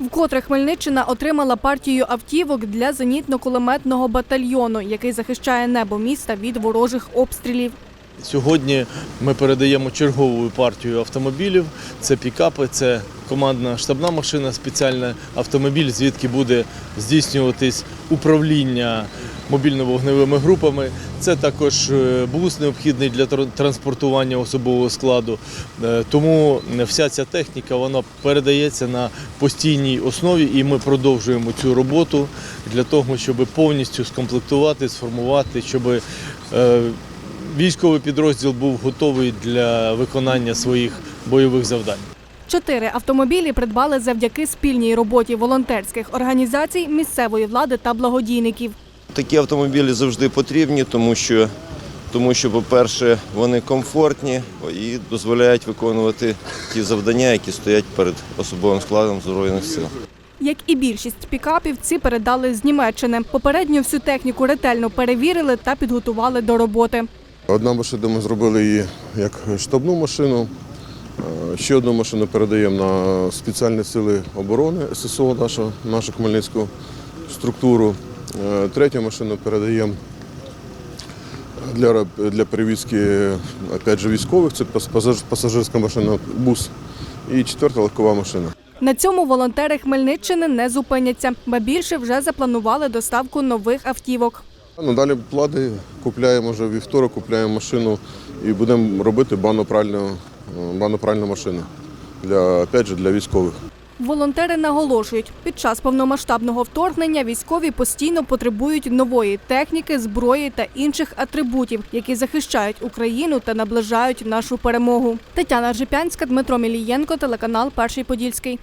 Вкотре Хмельниччина отримала партію автівок для зенітно-кулеметного батальйону, який захищає небо міста від ворожих обстрілів. Сьогодні ми передаємо чергову партію автомобілів. Це пікапи, це командна штабна машина, спеціальний автомобіль, звідки буде здійснюватись управління мобільно-вогневими групами. Це також е, бус необхідний для транспортування особового складу. Е, Тому вся ця техніка вона передається на постійній основі, і ми продовжуємо цю роботу для того, щоб повністю скомплектувати, сформувати, щоб е, військовий підрозділ був готовий для виконання своїх бойових завдань. Чотири автомобілі придбали завдяки спільній роботі волонтерських організацій, місцевої влади та благодійників. Такі автомобілі завжди потрібні, тому що, тому що по-перше, вони комфортні і дозволяють виконувати ті завдання, які стоять перед особовим складом Збройних сил. Як і більшість пікапів, ці передали з Німеччини. Попередньо всю техніку ретельно перевірили та підготували до роботи. Одна машина ми зробили її як штабну машину. Е, Ще одну машину передаємо на спеціальні сили оборони ССО, нашу, нашу хмельницьку структуру. Е, Третю машину передаємо для, для перевізки опять же, військових, це пасажирська машина, бус. І четверта легкова машина. На цьому волонтери Хмельниччини не зупиняться, ба більше вже запланували доставку нових автівок. Ну, далі плани купляємо вже вівторок, купляємо машину і будемо робити банопральну, банопральну машину для, опять же, для військових. Волонтери наголошують, під час повномасштабного вторгнення військові постійно потребують нової техніки, зброї та інших атрибутів, які захищають Україну та наближають нашу перемогу. Тетяна Ржепянська, Дмитро Мілієнко, телеканал Перший Подільський.